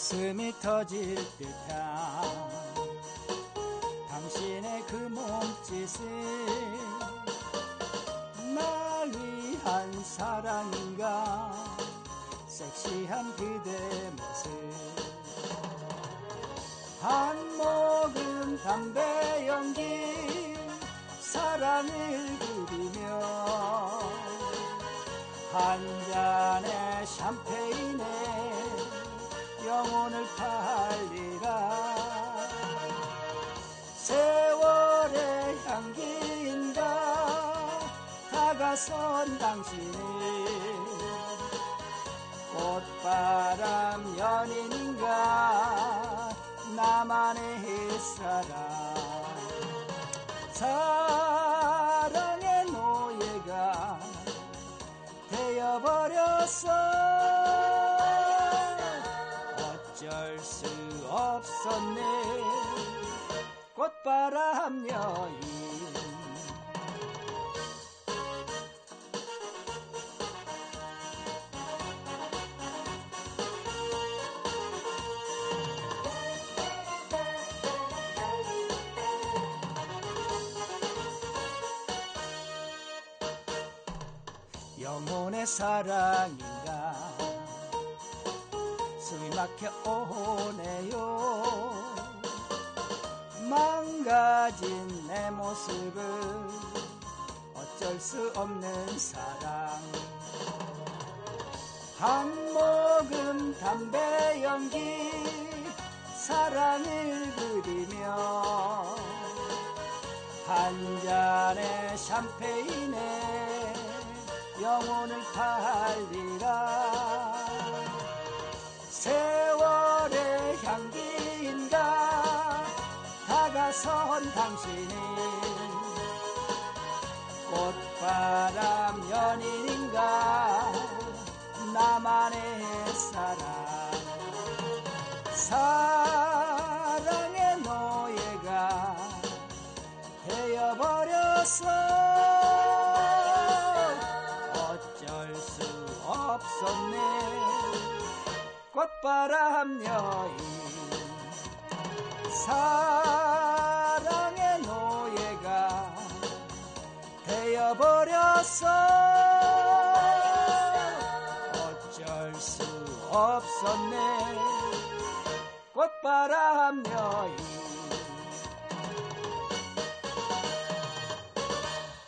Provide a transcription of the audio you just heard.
가슴이 터질 듯한 당신의 그 몸짓은 날 위한 사랑인가? 섹시한 그대 모습. 한 모금 담배 연기 사랑을 그리며 한 잔의 샴페인에 영혼을 팔리라. 세월의 향기인가? 다가선 당신을 꽃바람 연인인가? 나만의 사랑 바람 여인 영혼의 사랑인가? 숨이 막혀 오네요 망가진 내 모습을 어쩔 수 없는 사랑. 한 모금 담배 연기 사랑을 그리며 한 잔의 샴페인에 영혼을 팔리라 다가선 당신이 꽃바람 연인인가? 나만의 사랑. 사랑의 노예가 되어버렸어. 어쩔 수 없었네. 꽃바람 여인. 사랑 되어버렸어. 어쩔 수 없었네. 꽃바람 여인